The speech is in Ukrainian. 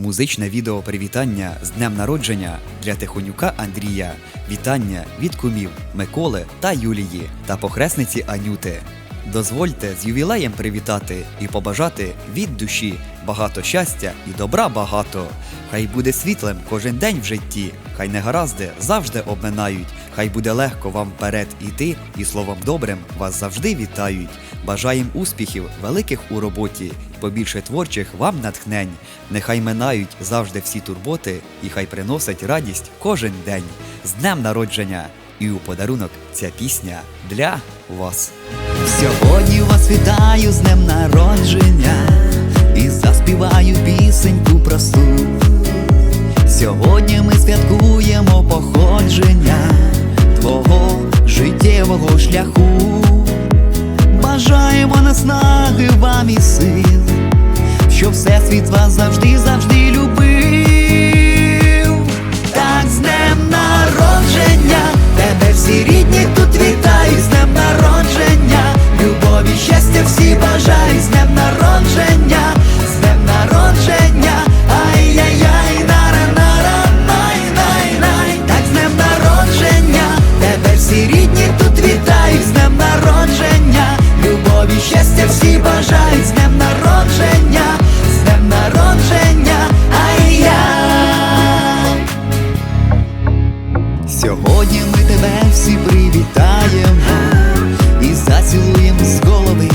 Музичне відео привітання з днем народження для Тихонюка Андрія. Вітання від кумів Миколи та Юлії та похресниці Анюти. Дозвольте з ювілеєм привітати і побажати від душі багато щастя і добра багато. Хай буде світлим кожен день в житті, хай негаразди завжди обминають, хай буде легко вам вперед іти, і словом добрим вас завжди вітають. Бажаєм успіхів великих у роботі, побільше творчих вам натхнень. Нехай минають завжди всі турботи, і хай приносить радість кожен день. З днем народження! І у подарунок ця пісня для вас. Сьогодні вас вітаю з днем народження і заспіваю пісеньку просту. Сьогодні ми святкуємо походження Все всесвіт вас завжди, завжди любив. Так з днем народження, тебе всі рідні тут вітають, з днем народження, любові, щастя всі бажають, з днем народження, з днем народження, ай-яй-яй, так з днем народження, тебе всі рідні тут вітають, з днем народження, любові, щастя всі. Сьогодні ми тебе всі привітаємо і зацілуємо з голови.